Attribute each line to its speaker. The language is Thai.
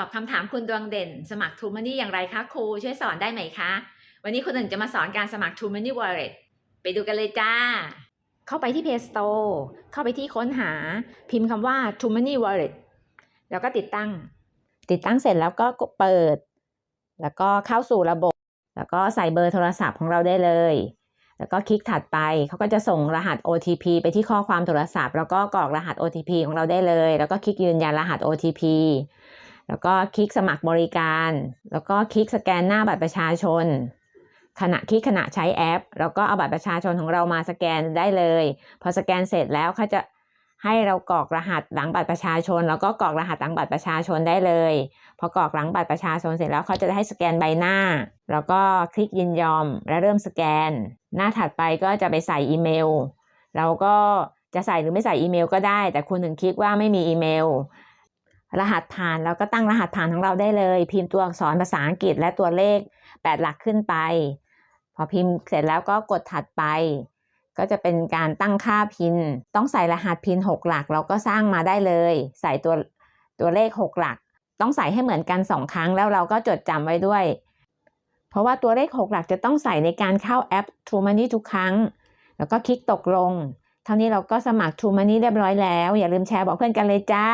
Speaker 1: อบคำถามคุณดวงเด่น สมัคร True Money อย่างไรคะครูช่วยสอนได้ไหมคะ วันนี้คุณหนึ่งจะมาสอนการสมัคร True Money Wallet ไปดูกันเลยจ้า เข้าไปที่ Play Store เข้าไปที่ค้นหา พิมพ์คำว่า True Money Wallet แล้วก็ติดตั้ง ติดตั้งเสร็จแล้วก็เปิด แล้วก็เข้าสู่ระบบ แล้วก็ใส่เบอร์โทรศัพท์ของเราได้เลย แล้วก็คลิกถัดไปเขาก็จะส่งรหัส OTP ไปที่ข้อความโทรศัพท์ แล้วก็กรอกรหัส OTP ของเราได้เลย แล้วก็คลิกยืนยันรหัส OTP แล้วก็คลิกสมัครบริการ แล้วก็คลิกสแกนหน้าบัตรประชาชน ขณะคลิกขณะใช้แอป แล้วก็เอาบัตรประชาชนของเรามาสแกนได้เลย พอสแกนเสร็จแล้วเขาจะให้เรากรอกรหัสหลังบัตรประชาชน แล้วก็กรอกรหัสหลังบัตรประชาชนได้เลย พอกรอกหลังบัตรประชาชนเสร็จแล้วเขาจะให้สแกนใบหน้า แล้วก็คลิกยินยอมและเริ่มสแกน หน้าถัดไปก็จะไปใส่อีเมล เราก็จะใส่หรือไม่ใส่อีเมลก็ได้ แต่คุณถึงคลิกว่าไม่มีอีเมล รหัสผ่านเราก็ตั้งรหัสผ่านของเราได้เลย พิมพ์ตัวอักษรภาษาอังกฤษและตัวเลข 8 หลักขึ้นไป พอพิมพ์เสร็จแล้วก็กดถัดไป ก็จะเป็นการตั้งค่าพิน ต้องใส่รหัสพิน 6 หลักเราก็สร้างมาได้เลย ใส่ตัวตัวเลข 6 หลัก ต้องใส่ให้เหมือนกัน 2 ครั้งแล้วเราก็จดจำไว้ด้วย เพราะว่าตัวเลข 6 หลักจะต้องใส่ในการเข้าแอป True Money ทุกครั้ง แล้วก็คลิกตกลง เท่านี้เราก็สมัคร True Money เรียบร้อยแล้ว อย่าลืมแชร์บอกเพื่อนกันเลยจ้า